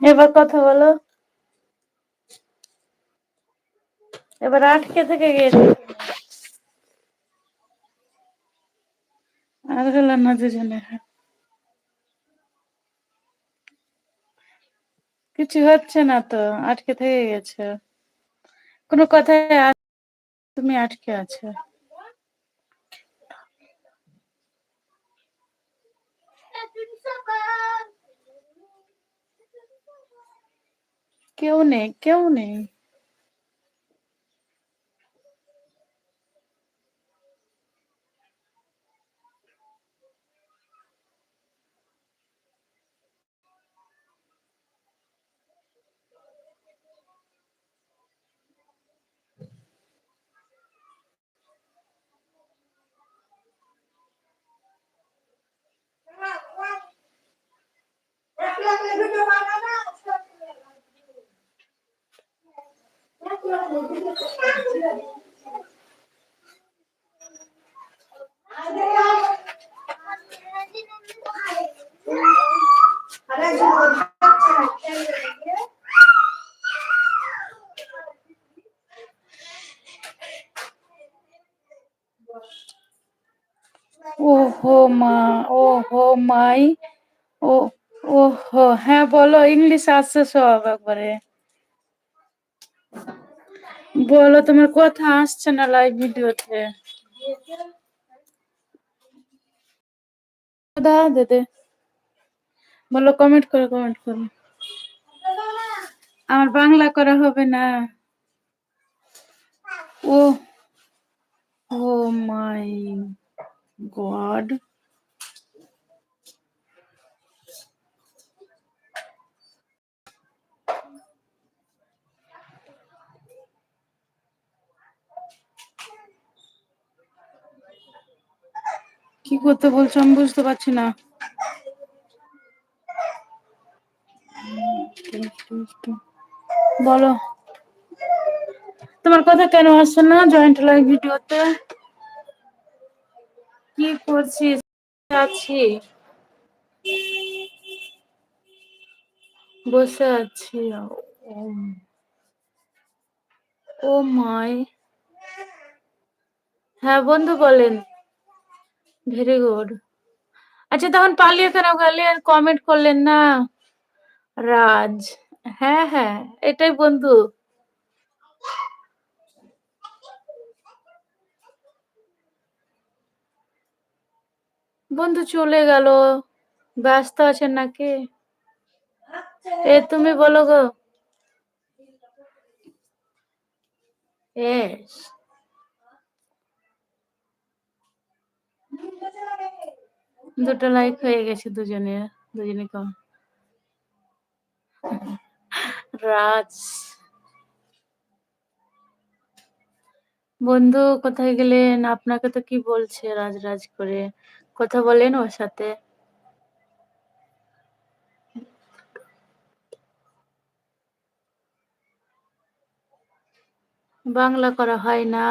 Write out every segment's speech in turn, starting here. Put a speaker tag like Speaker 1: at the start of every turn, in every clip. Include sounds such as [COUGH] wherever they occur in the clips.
Speaker 1: এবার কথা বলো। এবার আটকে থেকে গেছে আর গেল না দুজনে কিছু হচ্ছে না তো, আটকে থেকে গেছে। কোনো কথায় তুমি আটকে আছো। কেউ নেই কেউ নেই ও হো মা ও হো মাই ও ও হো হ্যাঁ সব একবারে বলো, তোমার কথা আসছে না লাইভ ভিডিওতে? দে বলো কমেন্ট করো কমেন্ট করো। আমার বাংলা করা হবে না। ও ও মাই গড কি করতে বলছো আমি বুঝতে পারছি না। বলো। তোমার কথা কেন আসছে না জয়েন্ট লাইভ ভিডিওতে? কি করছিস? আছি। বসে আছি। ও মাই। হ্যাঁ বন্ধু বলেন। ভেরি গুড আচ্ছা তখন পালিয়ে কেন গেলেন কমেন্ট করলেন না। রাজ। হ্যাঁ হ্যাঁ এটাই বন্ধু। বন্ধু চলে গেল। ব্যস্ত আছেন নাকি? এ, তুমি বলো গো। এস দুটো লাইক হয়ে গেছে দুজনে দুজনে কম। রাজ। বন্ধু, কোথায় গেলেন? আপনাকে তো কি বলছে রাজ রাজ করে? কথা বলেন ওর সাথে। বাংলা করা হয় না।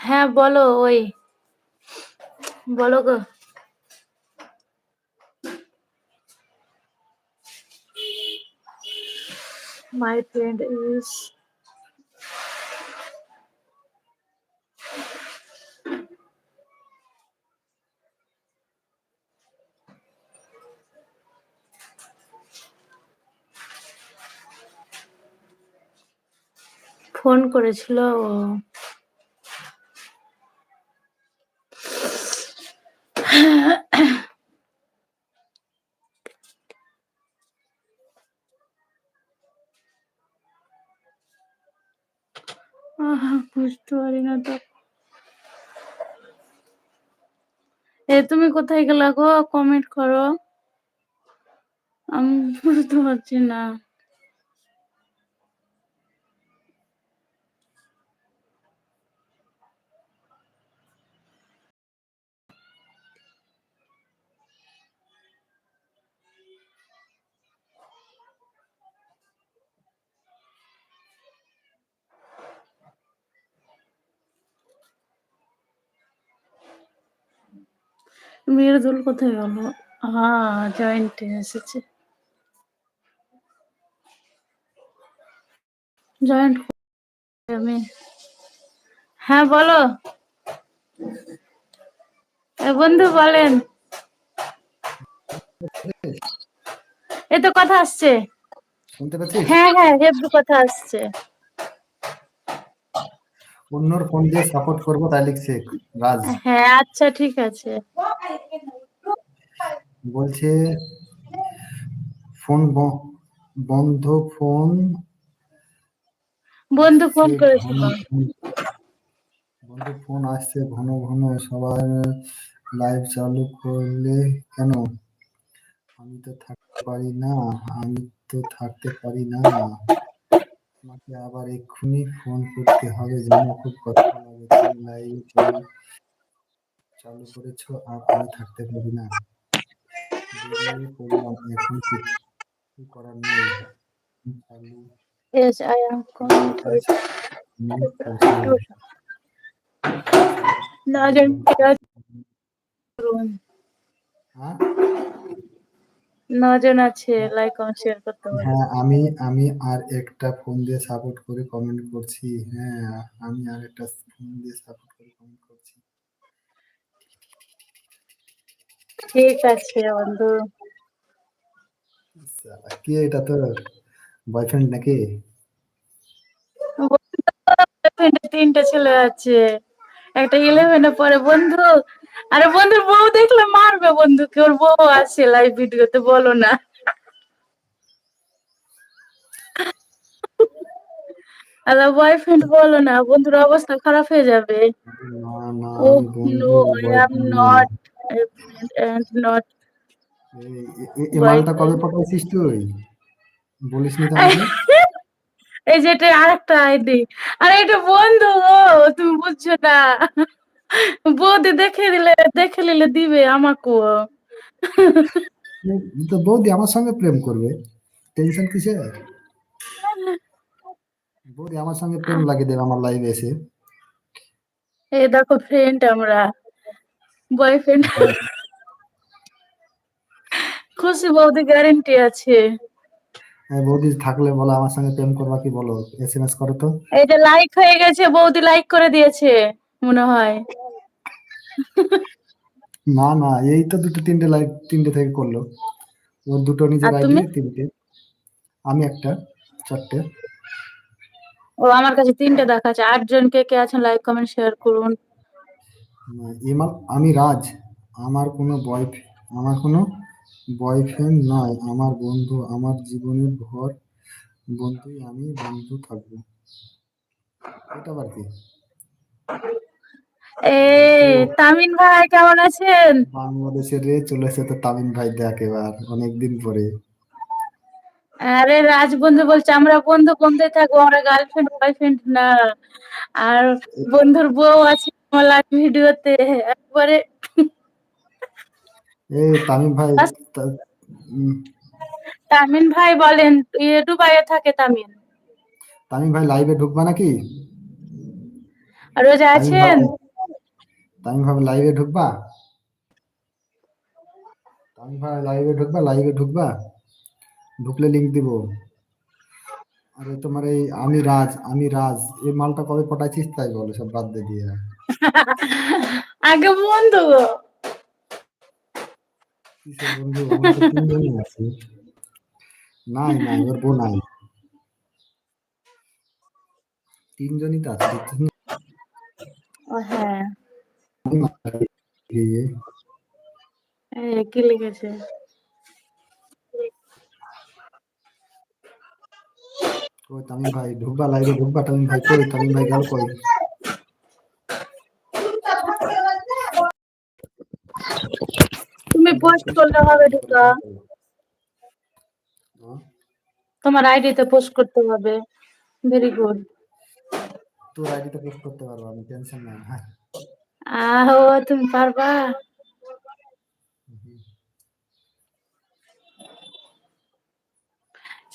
Speaker 1: হ্যাঁ বলো ওই। বলো গো। মাই ফ্রেন্ড ইজ ফোন করেছিল ও আহা, এ তুমি কোথায় গেলা গো? কমেন্ট করো। আমি বুঝতে পারছি না। মৃদুল কোথায় গেল? হ্যাঁ জয়েন্টে এসেছে। জয়েন্ট আমি হ্যাঁ বলো। বন্ধু বলেন। এ তো কথা আসছে।
Speaker 2: শুনতে পাচ্ছিস
Speaker 1: হ্যাঁ হ্যাঁ হেব্বি কথা আসছে।
Speaker 2: অন্যর ফোন দিয়ে সাপোর্ট করব তাই লিখছে রাজ।
Speaker 1: হ্যাঁ আচ্ছা ঠিক আছে।
Speaker 2: বলছে ফোন বন্ধ ফোন।
Speaker 1: বন্ধু ফোন করেছিল
Speaker 2: ঘন- বন্ধু ফোন আসছে ঘন ঘন সবার লাইভ চালু করলে কেন? আমি তো থাকতে পারি না আমি তো থাকতে পারি না। আমাকে আবার এক্ষুনি ফোন করতে হবে যেন খুব কষ্ট লাগে তুমি লাইভ চালু চালু করেছ আর আমি থাকতে পারি না। বেরিয়ে পড়লাম এখন কিছু করার নেই চালু
Speaker 1: Yes, I am coming to
Speaker 2: পৌঁছে
Speaker 1: নজন
Speaker 2: হ্যাঁ
Speaker 1: নজন আছে লাইক কমেন্ট শেয়ার করতে পারে
Speaker 2: হ্যাঁ আমি আমি আর একটা ফোন দিয়ে সাপোর্ট করে কমেন্ট করছি। হ্যাঁ আমি আর একটা ফোন দিয়ে সাপোর্ট করে কমেন্ট করছি
Speaker 1: ঠিক আছে বন্ধু।
Speaker 2: কে এটা তোর? বয়ফ্রেন্ড নাকি?
Speaker 1: তিনটা ছেলে আছে। একটা ইলেভেনে পরে বন্ধু। আরে বন্ধুর বউ দেখলে মারবে বন্ধুকে ওর বউ আছে লাইভ ভিডিওতে বলো না। বয়ফ্রেন্ড বলো না বন্ধুর অবস্থা খারাপ হয়ে যাবে। ও no I am not and not
Speaker 2: এই মালটা কবে পাঠাইছিস তুই? বলিস নি [LAUGHS]
Speaker 1: এই যে এটা আরেকটা আইডি আরে এটা বন্ধু ও তুমি বুঝছ না। বৌদি দেখে দিলে দেখে নিলে দিবে আমাকেও।
Speaker 2: তো বৌদি আমার সঙ্গে প্রেম করবে। টেনশন কিসের? বৌদি আমার সঙ্গে প্রেম লাগিয়ে দেবে আমার লাইভে এসে।
Speaker 1: এই দেখো ফ্রেন্ড আমরা। বয়ফ্রেন্ড খুশি বৌদি গ্যারেন্টি আছে।
Speaker 2: হ্যাঁ, বৌদি থাকলে বলো আমার সঙ্গে প্রেম করবা কি বলো? এস এম এস করো তো।
Speaker 1: যে লাইক হয়ে গেছে বৌদি লাইক করে দিয়েছে মনে হয়।
Speaker 2: না না এই তো দুটো তিনটে লাইভ তিনটে থেকে করল। ওর দুটো নিজের আইডি? তিনটে। আমি একটা চারটে।
Speaker 1: ও আমার কাছে তিনটে দেখাচ্ছে। আটজন কে কে আছেন লাইক কমেন্ট শেয়ার করুন।
Speaker 2: না, এমাল আমি রাজ। আমার কোনো বয় আমার কোনো বয়ফ্রেন্ড নয় আমার বন্ধু আমার জীবনের ভর বন্ধুই আমি বন্ধু থাকব। এটা আবার কি?
Speaker 1: এই তামিন ভাই কেমন আছেন?
Speaker 2: বাংলাদেশের রে চলে এসেছে তামিম ভাই দেখ এবার অনেকদিন পরে।
Speaker 1: আরে রাজ বন্ধু বলছে আমরা বন্ধু বন্ধুই থাকব আমরা গার্লফ্রেন্ড বয়ফ্রেন্ড না। আর বন্ধুর বউ আছে লাইভ ভিডিওতে একবারে
Speaker 2: এই তামিম ভাই
Speaker 1: বাস।
Speaker 2: তা- উম,
Speaker 1: তামিন ভাই বলেন ইয়ে দুবাইয়ে থাকে তামিন
Speaker 2: তামিম ভাই লাইভে ঢুকবা নাকি?
Speaker 1: রোজা
Speaker 2: তামিম
Speaker 1: আছেন?
Speaker 2: তামিম ভাই লাইভে ঢুকবা? তামিম ভাই লাইভে ঢুকবা লাইভে ঢুকবা? ঢুকলে লিংক দিব। আরে তোমার এই আমি রাজ আমি রাজ এই মালটা কবে পটাইছিস তাই বলো সব বাদ দিয়ে।
Speaker 1: আগে বন্ধু
Speaker 2: নাই নাই ওর বউ নাই। তিনজনই তো আছে?
Speaker 1: ও হ্যাঁ। কি লিখেছে?
Speaker 2: ওই তামিম ভাই ঢুকবা লাইভে ঢুকবা তামিম ভাই কই? তামিম ভাই গেল কই
Speaker 1: তুমি পোস্ট করলে হবে ঢুকা।
Speaker 2: হ্যাঁ?
Speaker 1: তোমার আইডিতে পোস্ট করতে হবে। ভেরি গুড
Speaker 2: তোর আইডিতে পোস্ট করতে পারব আমি টেনশন নাই। হ্যাঁ।
Speaker 1: আহো তুমি পারবা?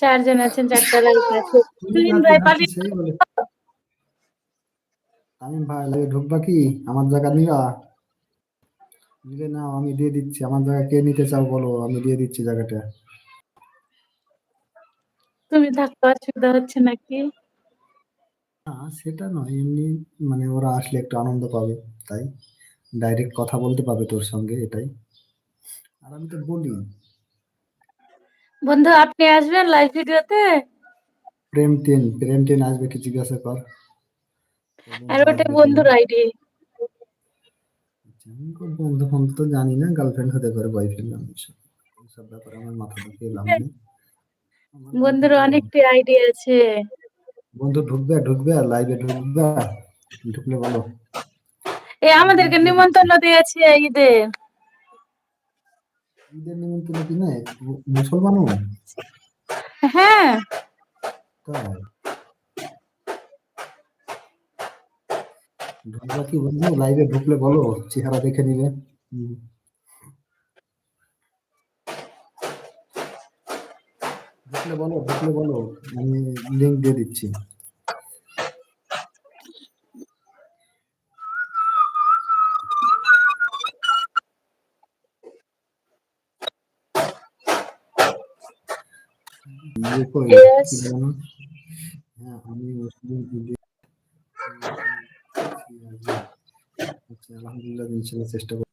Speaker 1: চারজন আছেন চারটা লাইক আছে। ভাই
Speaker 2: বলে তামিম ভাই লাইভে ঢুকবা কি? আমার জায়গা নিবা? নিলে নাও আমি দিয়ে দিচ্ছি। আমার জায়গা কে নিতে চাও বলো? আমি দিয়ে দিচ্ছি জায়গাটা।
Speaker 1: তুমি থাকতে অসুবিধা হচ্ছে নাকি?
Speaker 2: না সেটা নয়। এমনি মানে ওরা আসলে একটু আনন্দ পাবে তাই। ডাইরেক্ট কথা বলতে পাবে তোর সঙ্গে এটাই। আর আমি তো বলি।
Speaker 1: বন্ধু আপনি আসবেন লাইভ ভিডিওতে?
Speaker 2: প্রেম টেন প্রেম টেন আসবে কি জিজ্ঞাসা কর।
Speaker 1: আর ওটা বন্ধুর আইডি
Speaker 2: আমি খুব বন্ধু বন্ধু তো জানি না গার্লফ্রেন্ড হতে পারে বয়ফ্রেন্ড আমি সব- ব্যাপারে আমার মাথা নেই আমার
Speaker 1: বন্ধুর
Speaker 2: বন্ধু-
Speaker 1: অনেকটি আইডি আছে।
Speaker 2: বন্ধু ঢুকবে ঢুকবে লাইভে ঢুকবে ঢুকলে বলো।
Speaker 1: এ আমাদেরকে নিমন্ত্রণ দিয়েছে ঈদের
Speaker 2: ঈদের নিমন্ত্রণ কি না? মুসলমানও?
Speaker 1: হ্যাঁ।
Speaker 2: তাই? ঢুকবা কি বন্ধু লাইভে ঢুকলে বলো চেহারা দেখে হুম। ঢুকলে বলো ঢুকলে বলো আমি লিঙ্ক দিয়ে দিচ্ছি
Speaker 1: Yes.
Speaker 2: কি বলো? হ্যাঁ আমি মুসলিম ঈদে আচ্ছা ইনশাল্লাহ চেষ্টা করব।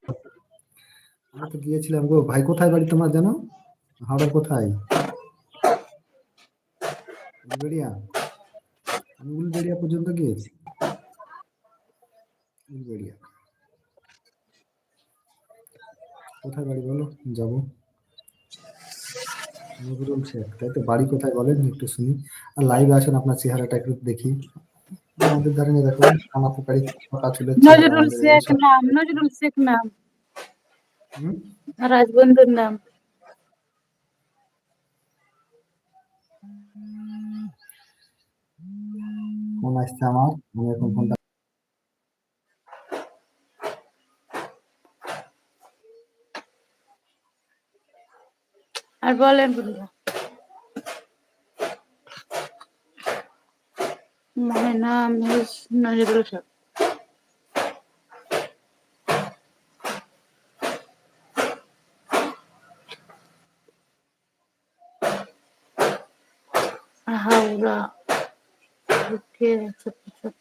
Speaker 2: আমরা তো গিয়েছিলাম গো। ভাই, কোথায় বাড়ি তোমার জানো? হাওড়ার কোথায়? উলবেড়িয়া? আমি উলবেড়িয়া পর্যন্ত গিয়েছি। উলবেড়িয়া। কোথায় বাড়ি বলো? যাব। নজরুল শেখ, তাই তো বাড়ি কোথায় বলেন একটু শুনি। আর লাইভে আসেন, আপনার চেহারাটা একটু দেখি। আমাদের ধারে দেখো কানা পোকারি ফাঁকা ছিল
Speaker 1: নজরুল শেখ নাম নজরুল শেখ নাম। রাজবন্ধুর নাম।
Speaker 2: ফোন আসছে আমার আমি এখন ফোনটা
Speaker 1: আর বলেন বন্ধু My name is Nazrul Sheikh Howrah ওকে ছোট ছোট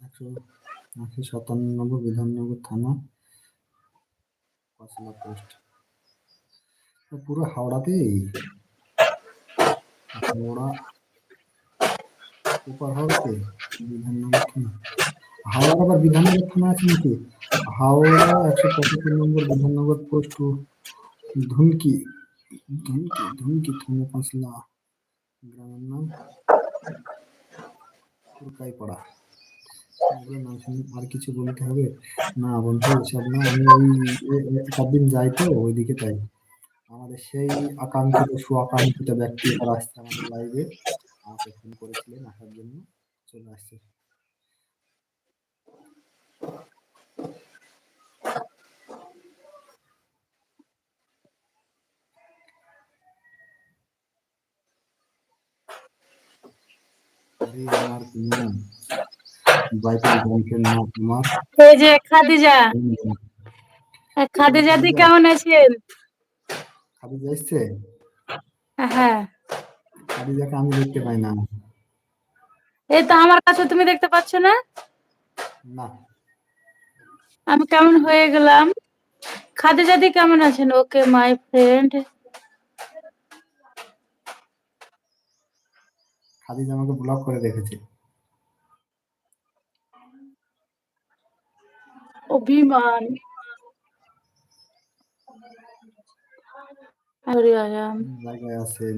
Speaker 2: একশো একশো সাতানব্বই বিধাননগর থানা পাঁচলা পোস্ট। পুরো হাওড়াতেই হাওড়া বিধাননগর থানা। হাওড়ার আবার বিধাননগর থানা আছে নাকি? হাওড়া একশো পঁচাত্তর নম্বর বিধাননগর পোস্ট ধুনকি ধুনকি থানা পাঁচলা গ্রামের নাম পুরকাইপাড়া পড়া। আর কিছু বলতে হবে? না বন্ধু সব না, আমি ওই সবদিন যাই তো ওইদিকে তাই। আমাদের সেই আকাঙ্ক্ষিত, সুআকাঙ্ক্ষিত ব্যক্তি তারা আসছে আমাদের লাইভে আমাকে ফোন করেছিলেন আসার জন্য। চলে আসছে আরে আমার কি নাম বাইকের গার্লফ্রেন্ড নাম আমার
Speaker 1: এই যে খাদিজা। খাদিজা দি কেমন আছেন?
Speaker 2: খাদিজা এসছে?
Speaker 1: হ্যাঁ।
Speaker 2: খাদিজাকে আমি দেখতে পাই না।
Speaker 1: এই তো আমার কাছে তুমি দেখতে পাচ্ছ না?
Speaker 2: না।
Speaker 1: আমি কেমন হয়ে গেলাম? খাদিজা দি কেমন আছেন? ওকে মাই ফ্রেন্ড
Speaker 2: খাদিজা আমাকে ব্লক করে রেখেছে।
Speaker 1: অভিমান।
Speaker 2: আছেন।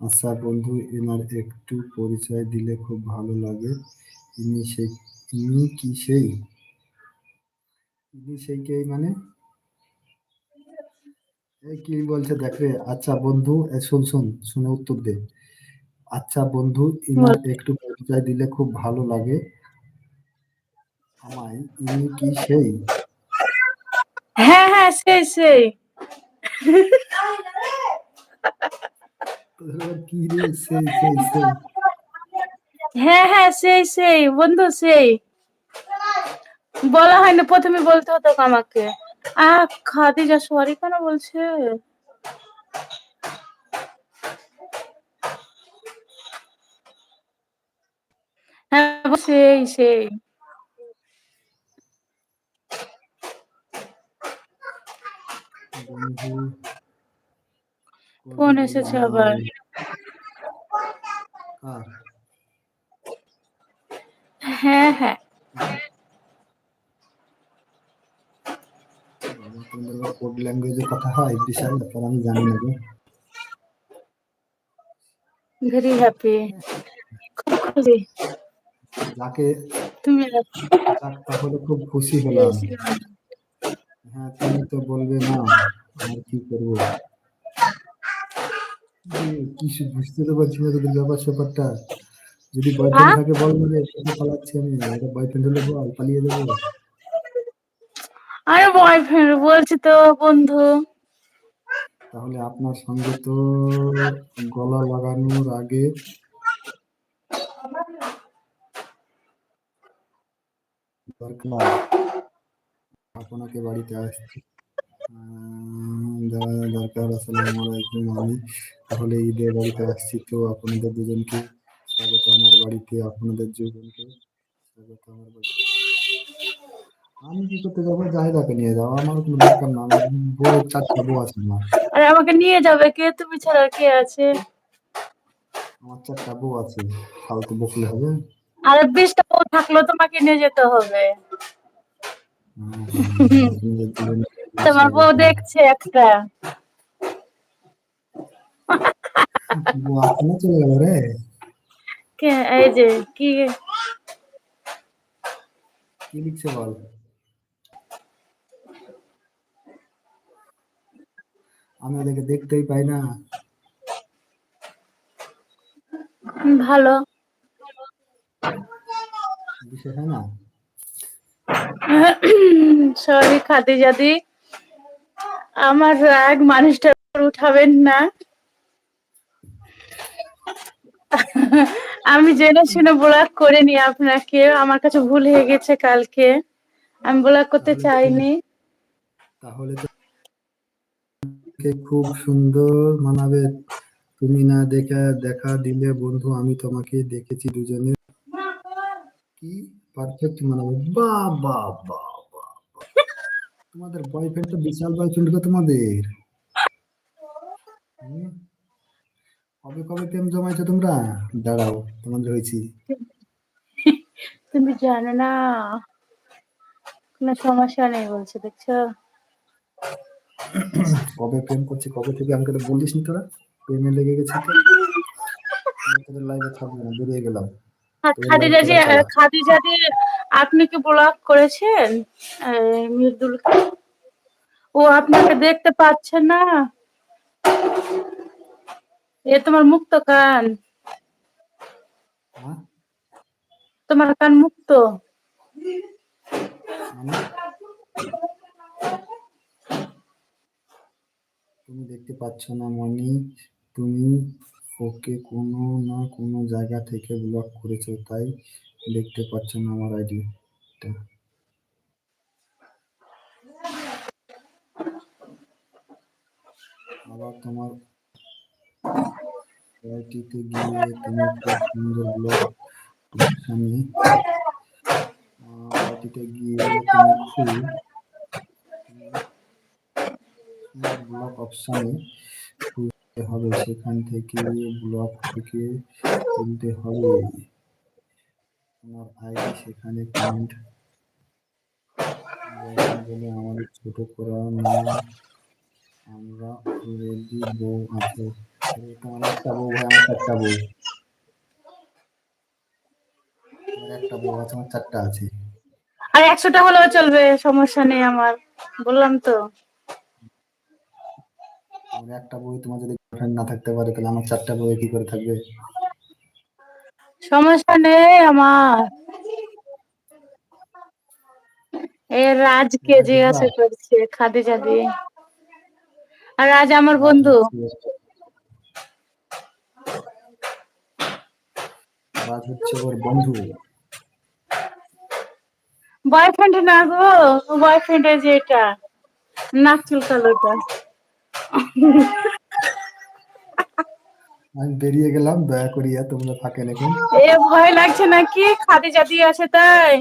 Speaker 2: আচ্ছা বন্ধু এনার একটু পরিচয় দিলে খুব ভালো লাগে। ইনি সেই ইনি কি সেই? ইনি সেই কে মানে? এই কি বলছে দেখ। আচ্ছা বন্ধু শুন শুন শুনে উত্তর দে। আচ্ছা বন্ধু ইনার একটু পরিচয় দিলে খুব ভালো লাগে। আমায় ইনি কি সেই?
Speaker 1: হ্যাঁ হ্যাঁ সেই সেই।
Speaker 2: কি রে সেই সেই সেই।
Speaker 1: হ্যাঁ হ্যাঁ সেই সেই বন্ধু সেই। বলা হয়নি প্রথমে বলতে হতো আমাকে। আহ খাদিজা সরি কেন বলছে? হ্যাঁ সেই সেই। ফোন এসেছে আবার। হ্যাঁ হ্যাঁ।
Speaker 2: কোড ল্যাঙ্গুয়েজে কথা হয় বিশাল ব্যাপার আমি জানি না গো।
Speaker 1: ভেরি হ্যাপি খুব খুশি।
Speaker 2: যাকে
Speaker 1: তুমি
Speaker 2: তাহলে খুব খুশি হলাম। হ্যাঁ তুমি তো বলবে না আর কি করব? কিছু বুঝতে তো পারছি না তোদের ব্যাপার স্যাপারটা। যদি বয়ফ্রেন্ড
Speaker 1: হ্যাঁ?
Speaker 2: থাকে বল মানে পালাচ্ছি আমি। এটা বয়ফ্রেন্ড হলে বল পালিয়ে দেবো।
Speaker 1: আরে বয়ফ্রেন্ড বলছি তো বন্ধু।
Speaker 2: তাহলে আপনার সঙ্গে তো গলা লাগানোর আগে আপনাকে বাড়িতে আসছি। আহ, দরকার আসসালামু আলাইকুম আমি তাহলে ঈদে বাড়িতে আসছি তো আপনাদের দুজনকে। স্বাগত আমার বাড়িতে আপনাদের দুজনকে। স্বাগত আমার বাড়িতে। আমি কি করতে যাব? জাহিদাকে নিয়ে যাও। আমার কোনো দরকার না। আমার বউ চারটা বউ আছে আমার।
Speaker 1: আরে আমাকে নিয়ে যাবে কে? তুমি ছাড়া কে আছে?
Speaker 2: আমার চারটা বউ আছে। ফালতু বকলে হবে।
Speaker 1: আরে বিশটা বউ থাকলেও তোমাকে নিয়ে যেতে হবে। তোমার বউ দেখছে একটা।
Speaker 2: বউ আসতে না চলে গেল রে
Speaker 1: কে এই যে কি?
Speaker 2: কি লিখছে বল? আমি ওদেরকে দেখতেই পাই না।
Speaker 1: ভালো।
Speaker 2: বিশেষ হয় না?
Speaker 1: সরি খাদি জাদি আমার রাগ মানুষটা উঠাবেন না। আমি জেনে শুনে ব্লক করিনি আপনাকে আমার কাছে ভুল হয়ে গেছে কালকে। আমি ব্লক করতে চাইনি।
Speaker 2: তাহলে তো খুব সুন্দর মানাবে। তুমি না দেখা দেখা দিলে বন্ধু আমি তোমাকে দেখেছি দুজনে। কি পারফেক্ট মানাবে বাহ বাহ বাহ। তোমাদের বয়ফ্রেন্ড তো বিশাল বয়ফ্রেন্ড গো তোমাদের। কবে কবে প্রেম জমাইছো তোমরা? দাঁড়াও তোমাদের হয়েছি।
Speaker 1: তুমি জানো না কোনো সমস্যা নেই বলছে দেখছ?
Speaker 2: কবে প্রেম করছি কবে থেকে আমাকে তো বলিস নি তোরা? প্রেমে লেগে গেছি তো। তোদের লাইভে থাকব না বেরিয়ে গেলাম।
Speaker 1: খাদিজা
Speaker 2: করা
Speaker 1: খাদিজা জি আপনি কি ব্লক করেছেন এই, মৃদুল ও আপনাকে দেখতে পাচ্ছে না। এ তোমার মুক্ত কান।
Speaker 2: হ্যাঁ?
Speaker 1: তোমার কান মুক্ত।
Speaker 2: তুমি দেখতে পাচ্ছ না মনি তুমি ওকে কোনো না কোনো জায়গা থেকে ব্লক করেছ, তাই দেখতে পাচ্ছ না আমার আইডি আবার তোমার আইডিতে গিয়ে তুমি খুব সুন্দর ব্লগ অপশানে আইডিতে গিয়ে তুমি খুব ব্লক অপশানে হবে সেখান থেকে ব্লক থেকে তুলতে হবে। তোমার আইডি সেখানে কমেন্ট বলে আমাদের ছোট করা না আমরা অলরেডি বউ আছে। তোমার একটা বউ ভাই আমার চারটা বউ। একটা বউ আছে আমার চারটা আছে।
Speaker 1: আর একশোটা হলেও চলবে সমস্যা নেই আমার। বললাম তো।
Speaker 2: একটা বই তোমার যদি গার্লফ্রেন্ড না থাকতে পারে তাহলে আমার চারটা বই কি করে থাকবে?
Speaker 1: সমস্যা নেই আমার। এ
Speaker 2: রাজ
Speaker 1: জিজ্ঞাসা
Speaker 2: বাহ,
Speaker 1: করছে খাদিজা দিয়ে আর রাজ আমার বন্ধু।
Speaker 2: রাজ হচ্ছে ওর বন্ধু।
Speaker 1: বয়ফ্রেন্ড না গো বয়ফ্রেন্ড যে এটা নাক চুলকালোটা
Speaker 2: আমি বেরিয়ে গেলাম দয়া করিয়া তোমরা থাকেন এখন
Speaker 1: এ ভয় লাগছে নাকি? খাদিজা দিয়ে আছে তাই।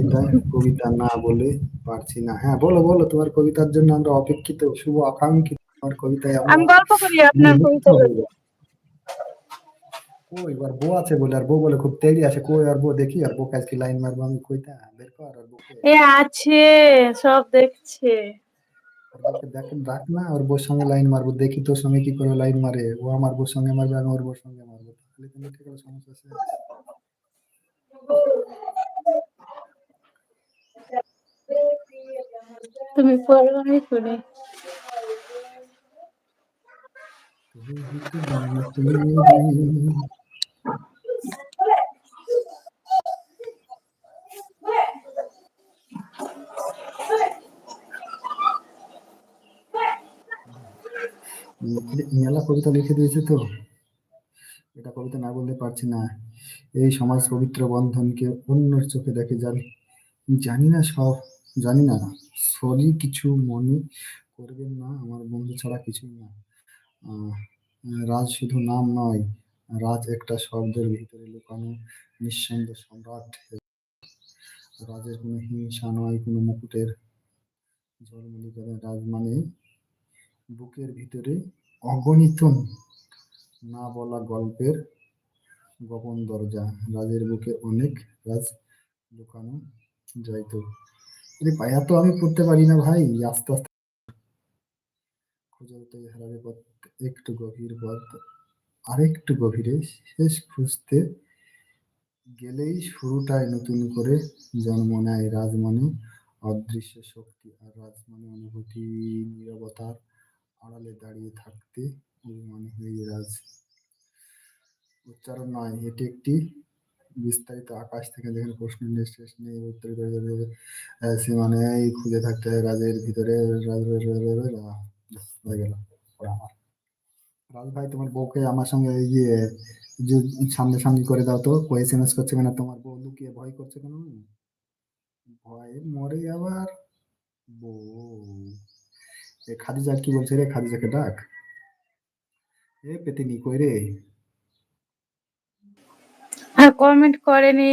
Speaker 2: এটা কবিতা না বলে পারছি না। হ্যাঁ বলো বলো তোমার কবিতার জন্য আমরা অপেক্ষিত শুভ আকাঙ্ক্ষিত তোমার কবিতায়
Speaker 1: আমি গল্প করি আপনার কবিতা।
Speaker 2: কই এবার বউ আছে বলে আর বউ বলে খুব তেড়ি আসে কই আর বউ দেখি আর বউ আজকে লাইন মারবো আমি কইতা বের কর আর বউকে।
Speaker 1: এ আছে সব দেখছে।
Speaker 2: আর ডাক না ওর বউর সঙ্গে লাইন মারবো দেখি তোর সঙ্গে কি করে লাইন মারে ও আমার বউর সঙ্গে মারবে আমি ওর বউর সঙ্গে মারবো তাহলে কিন্তু ঠিক আছে সমস্যা আছে।
Speaker 1: তুমি আমি শুনি
Speaker 2: মেলা কবিতা লিখে দিয়েছে তো। এটা কবিতা না বলতে পারছি না। এই সমাজ পবিত্র বন্ধনকে অন্যর চোখে দেখে জানি জানি না সব, জানি না। সরি কিছু মনে করবেন না, আমার বন্ধু ছাড়া কিছুই না। রাজ শুধু নাম নয়, রাজ একটা শব্দের ভিতরে লুকানো নিঃসন্দ সম্রাট। রাজের কোনো হিংসা নয়, কোনো মুকুটের ঝলমলি করে রাজ মানে বুকের ভিতরে অগণিত না বলা গল্পের গোপন দরজা। রাজের বুকে অনেক রাজ লুকানো যাইতো। ভাই এত আমি পড়তে পারি না ভাই, আস্তে আস্তে। খুঁজে তাই হারাবে পথ একটু গভীর পথ, আরেকটু গভীরে শেষ খুঁজতে গেলেই শুরুটায় নতুন করে জন্ম নেয় রাজ মানে অদৃশ্য শক্তি আর রাজ মানে অনুভূতি, নীরবতার আড়ালে দাঁড়িয়ে থাকতে অভিমানী হয়ে রাজ উচ্চারণ নয়, এটি একটি বিস্তারিত আকাশ থেকে যেখানে প্রশ্ন নেই শেষ নেই, উত্তর দেবে খুঁজে থাকতে হয় রাজের ভিতরে হয়ে আমার। রাজ ভাই, তোমার বউকে আমার সঙ্গে ইয়ে সামনে সামনে করে দাও তো কই এসএমএস করছে কেন? তোমার বউ লুকিয়ে ভয় করছে কেন? ভয়ে মরে আবার বউ। খাদিজা কি বলছে রে? খাদিজাকে ডাক। এ পেতিনি কই রে?
Speaker 1: কমেন্ট করেনি।